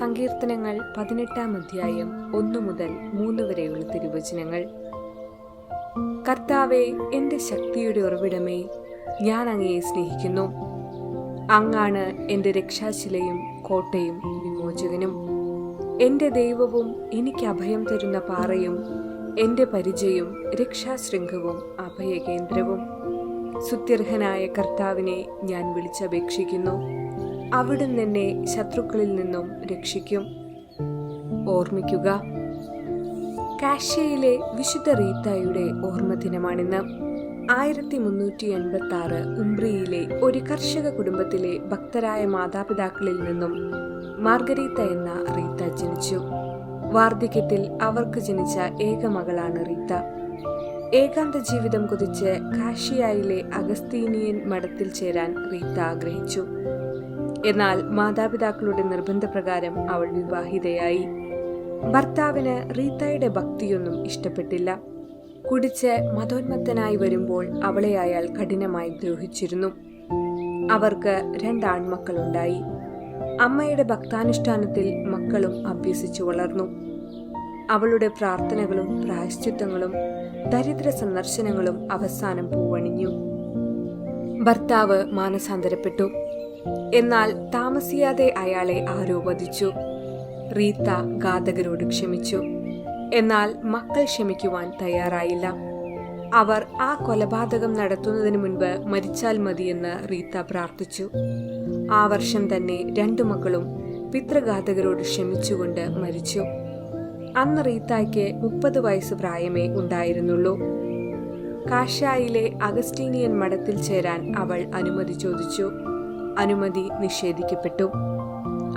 സങ്കീർത്തനങ്ങൾ പതിനെട്ടാം അധ്യായം ഒന്നു മുതൽ മൂന്ന് വരെയുള്ള തിരുവചനങ്ങൾ. കർത്താവെ എന്റെ ശക്തിയുടെ ഉറവിടമേ ഞാൻ അങ്ങയെ സ്നേഹിക്കുന്നു. അങ്ങാണ് എന്റെ രക്ഷാശിലയും കോട്ടയും വിമോചകനും. എന്റെ ദൈവവും എനിക്ക് അഭയം തരുന്ന പാറയും എന്റെ പരിചയം രക്ഷാശൃംഖവും അഭയകേന്ദ്രവും. സുത്യർഹനായ കർത്താവിനെ ഞാൻ വിളിച്ചപേക്ഷിക്കുന്നു. അവിടുന്ന് എന്നെ ശത്രുക്കളിൽ നിന്നും രക്ഷിക്കും. ഓർമ്മിക്കുക കാഷ്യയിലെ വിശുദ്ധ റീത്തായുടെ ഓർമ്മ ദിനമാണിന്ന്. ആയിരത്തി മുന്നൂറ്റി എൺപത്തി ആറ് ഉംബ്രിയിലെ ഒരു കർഷക കുടുംബത്തിലെ ഭക്തരായ മാതാപിതാക്കളിൽ നിന്നും മാർഗരീത്ത എന്ന റീത്ത ജനിച്ചു. വാർദ്ധക്യത്തിൽ അവർക്ക് ജനിച്ച ഏക മകളാണ് റീത്ത. ഏകാന്ത ജീവിതം കുതിച്ച് കാഷിയായിലെ അഗസ്തീനിയൻ മഠത്തിൽ ചേരാൻ റീത്ത ആഗ്രഹിച്ചു. എന്നാൽ മാതാപിതാക്കളുടെ നിർബന്ധപ്രകാരം അവൾ വിവാഹിതയായി. ഭർത്താവിന് റീത്തയുടെ ഭക്തിയൊന്നും ഇഷ്ടപ്പെട്ടില്ല. കുടിച്ച് മതോന്മത്തനായി വരുമ്പോൾ അവളെ അയാൾ കഠിനമായി ദ്രോഹിച്ചിരുന്നു. അവർക്ക് രണ്ടാൺമക്കളുണ്ടായി അമ്മയുടെ ഭക്താനുഷ്ഠാനത്തിൽ മക്കളും അഭ്യസിച്ചു വളർന്നു. അവളുടെ പ്രാർത്ഥനകളും പ്രായശ്ചിത്തങ്ങളും ദരിദ്ര സന്ദർശനങ്ങളും അവസാനം പൂവണിഞ്ഞു. ഭർത്താവ് മാനസാന്തരപ്പെട്ടു. എന്നാൽ താമസിയാതെ അയാളെ ആരോപിച്ചു റീത്ത ഘാതകരോട് ക്ഷമിച്ചു. എന്നാൽ മക്കൾ ക്ഷമിക്കുവാൻ തയ്യാറായില്ല. അവർ ആ കൊലപാതകം നടത്തുന്നതിന് മുൻപ് മരിച്ചാൽ മതിയെന്ന് റീത്ത പ്രാർത്ഥിച്ചു. ആ വർഷം തന്നെ രണ്ടു മക്കളും പിതൃഘാതകരോട് ക്ഷമിച്ചുകൊണ്ട് മരിച്ചു. അന്ന് റീത്തായ്ക്ക് മുപ്പത് വയസ്സ് പ്രായമേ ഉണ്ടായിരുന്നുള്ളൂ. കാഷായിലെ അഗസ്റ്റീനിയൻ മഠത്തിൽ ചേരാൻ അവൾ അനുമതി ചോദിച്ചു. അനുമതി നിഷേധിക്കപ്പെട്ടു.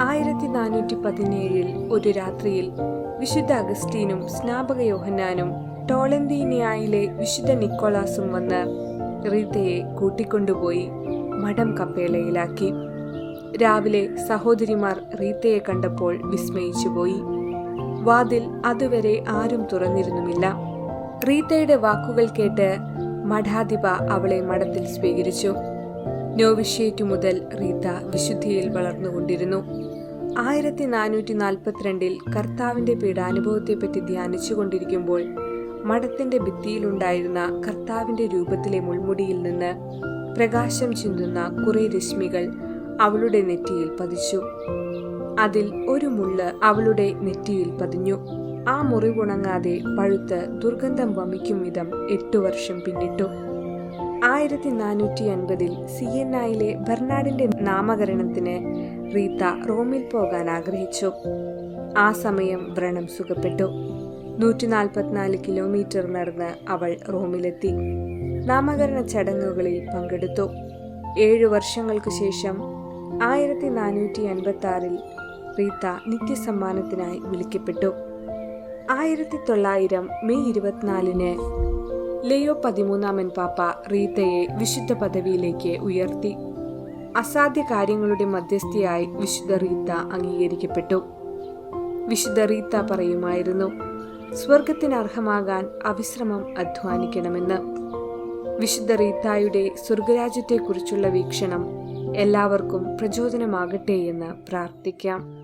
ആയിരത്തി നാനൂറ്റി പതിനേഴിൽ ഒരു രാത്രിയിൽ വിശുദ്ധ അഗസ്റ്റീനും സ്നാപക യോഹന്നാനും ടോളന്തീനിയായിലെ വിശുദ്ധ നിക്കോളാസും വന്ന് റീതയെ കൂട്ടിക്കൊണ്ടുപോയി മഠം കപ്പേളയിലാക്കി. രാവിലെ സഹോദരിമാർ റീത്തയെ കണ്ടപ്പോൾ വിസ്മയിച്ചുപോയി. വാതിൽ അതുവരെ ആരും തുറന്നിരുന്നുമില്ല. റീത്തയുടെ വാക്കുകൾ കേട്ട് മഠാധിപ അവളെ മഠത്തിൽ സ്വീകരിച്ചു. നോവിഷ്യേറ്റു മുതൽ റീത്ത വിശുദ്ധിയിൽ വളർന്നുകൊണ്ടിരുന്നു. ആയിരത്തി നാനൂറ്റി നാൽപ്പത്തിരണ്ടിൽ കർത്താവിന്റെ പീഡാനുഭവത്തെപ്പറ്റി ധ്യാനിച്ചുകൊണ്ടിരിക്കുമ്പോൾ മഠത്തിന്റെ ഭിത്തിയിലുണ്ടായിരുന്ന കർത്താവിന്റെ രൂപത്തിലെ മുൾമുടിയിൽ നിന്ന് പ്രകാശം ചിന്തുന്ന കുറെ രശ്മികൾ അവളുടെ നെറ്റിയിൽ പതിച്ചു. അതിൽ ഒരു മുള്ള് അവളുടെ നെറ്റിയിൽ പതിഞ്ഞു. ആ മുറിവുണങ്ങാതെ പഴുത്ത് ദുർഗന്ധം വമിക്കും വിധം എട്ടു വർഷം പിന്നിട്ടു. ആയിരത്തി നാനൂറ്റി അൻപതിൽ സിയന്നായിലെ ബെർണാഡിന്റെ നാമകരണത്തിന് റീത്ത റോമിൽ പോകാൻ ആഗ്രഹിച്ചു. ആ സമയം വ്രണം സുഖപ്പെട്ടു. നൂറ്റി നാൽപ്പത്തിനാല് കിലോമീറ്റർ നടന്ന് അവൾ റോമിലെത്തി. നാമകരണ ചടങ്ങുകളിൽ പങ്കെടുത്തു. ഏഴു വർഷങ്ങൾക്കു ശേഷം ആയിരത്തി നാനൂറ്റി അൻപത്തി ആറിൽ റീത്ത നിത്യസമ്മാനത്തിനായി വിളിക്കപ്പെട്ടു. ആയിരത്തി തൊള്ളായിരം മെയ് ഇരുപത്തിനാലിന് ലെയോ പതിമൂന്നാമൻ പാപ്പ റീതയെ വിശുദ്ധ പദവിയിലേക്ക് ഉയർത്തി. അസാധ്യ കാര്യങ്ങളുടെ മധ്യസ്ഥയായി വിശുദ്ധ റീത്ത അംഗീകരിക്കപ്പെട്ടു. വിശുദ്ധ റീത്ത പറയുമായിരുന്നു സ്വർഗത്തിന് അർഹമാകാൻ അവിശ്രമം അധ്വാനിക്കണമെന്ന്. വിശുദ്ധ റീത്തായുടെ സ്വർഗരാജ്യത്തെക്കുറിച്ചുള്ള വീക്ഷണം എല്ലാവർക്കും പ്രചോദനമാകട്ടെ എന്ന് പ്രാർത്ഥിക്കാം.